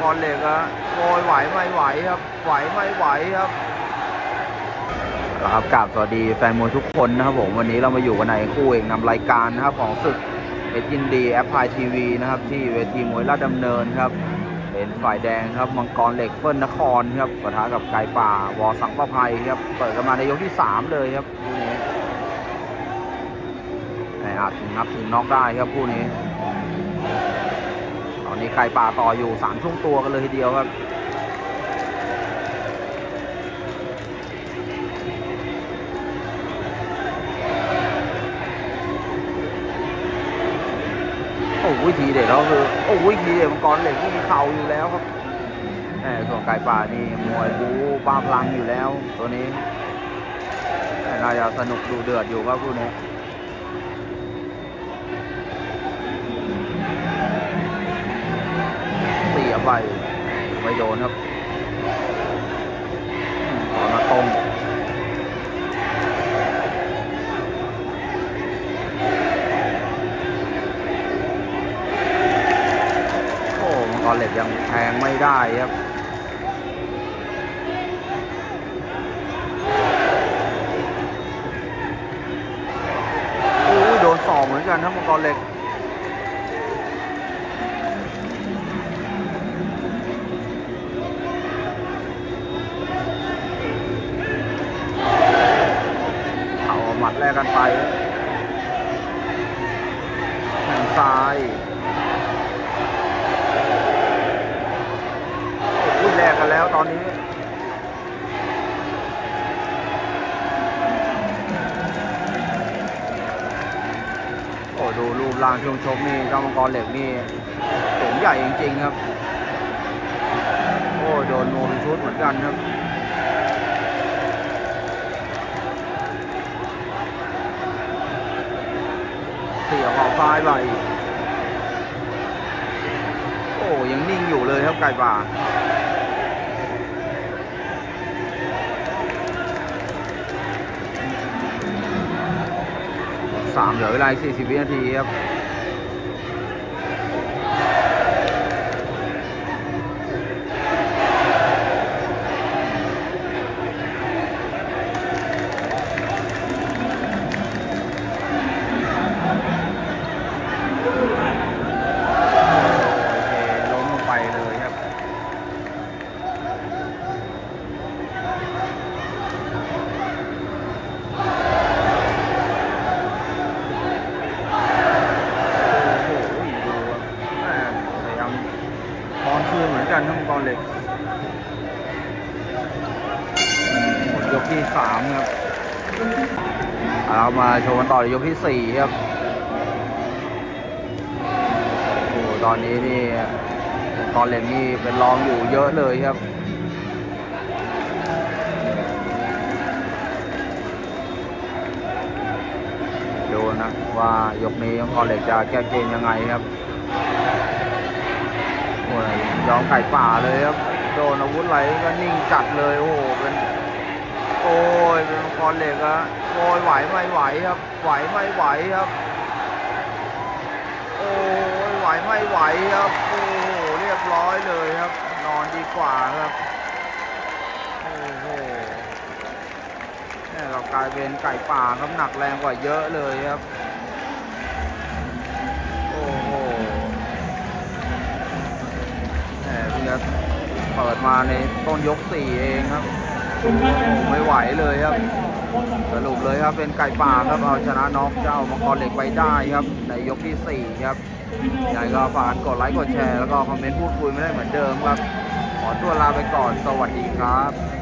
กรเหล็กอะโอยไหวไม่ไหวครับ ไหวไม่ไหวครับครับกราบสวัสดีแฟนมวยทุกคนนะครับผมวันนี้เรามาอยู่กันในคู่เอกนำรายการนะครับของศึกเอจินดีแอปพลายทีวีนะครับที่เวทีมวยราชดำเนินครับเป็นฝ่ายแดงครับมังกรเหล็กเปิ้ลนครครับปะทะกับไก่ป่าวอสังประภัยครับเปิดกันมาในยกที่สามเลยครับคู่นี้แต่อาจถึงนับถึงน็อกได้ครับคู่นี้ อนนี้ไก่ป่าต่ออยู่สามช่วงตัวกันเลยทีเดียวครับโอ้วิธีเด็ดแล้วคือโอ้วิธีเด็ดมังกรเหล็กนี่มีเข่าอยู่แล้วครับแหมส่วนไก่ป่านี่มวยบูบ้าพลังอยู่แล้ว ตัวนี้แต่น่าจะสนุกดูเดือดอยู่ครับคู่นี้ ไปไม่โดนครับขอมาตรงโอ้มังกรเหล็กยังแทงไม่ได้ครับโอ้ยโดนสองเหมือนกันครับมังกรเหล็ก กกันไปแขนซ้ายโอ้ยแลกกันแล้วตอนนี้โอ้ดูรูปร่างช่วงชกนี่เจ้ามังกรเหล็กนี่สูงใหญ่จริงๆครับ โอ้โดนโนนชุดเหมือนกันครับ เสียวออกซ้ายไปโอ้ยังนิ่งอยู่เลยครับไก่ป่าสามเหลือเวลาสี่สิบวินาทีครับ โอเคล้มลงไปเลยครับ โอ้โหดูครับแม่พยายามตอนคืนเหมือน กันทั้งตอนเหล็กหมดยกที่สามครับเรามาชว์กันต่อในยกที่สี่ครับโอ้ตอนนี้นี่ตอนเล่นนี่เป็นรองอยู่เยอะเลยครับดูนะว่ายกนี้กอนเหล็กจะแก้เกมยังไงครับ ยอมไก่ป่าเลยครับ โดนอาวุธไหลก็นิ่งจัดเลยโอ้โหเป็นโอ้ยเป็นกอนเหล็กอะโอ้ยไหวไม่ไหวครับ ไหวไม่ไหวครับ โอ้ยไหวไม่ไหวครับโอ้โหเรียบร้อยเลยครับ นอนดีกว่าครับโอ้โหเนี่ยเรากลายเป็นไก่ป่าครับหนักแรงกว่าเยอะเลยครับ แหมเพิ่งจะเปิดมาในต้นยกสี่เองครับโอ้ไม่ไหวเลยครับ สรุปเลยครับเป็นไก่ป่าครับเอาชนะน็อกเจ้ามังกรเหล็กไปได้ครับ ในยกที่ 4 ครับยังไงก็ฝากกดไลค์กดแชร์แล้วก็คอมเมนต์พูดคุยไม่ได้เหมือนเดิมครับ ขอตัวลาไปก่อนสวัสดีครับ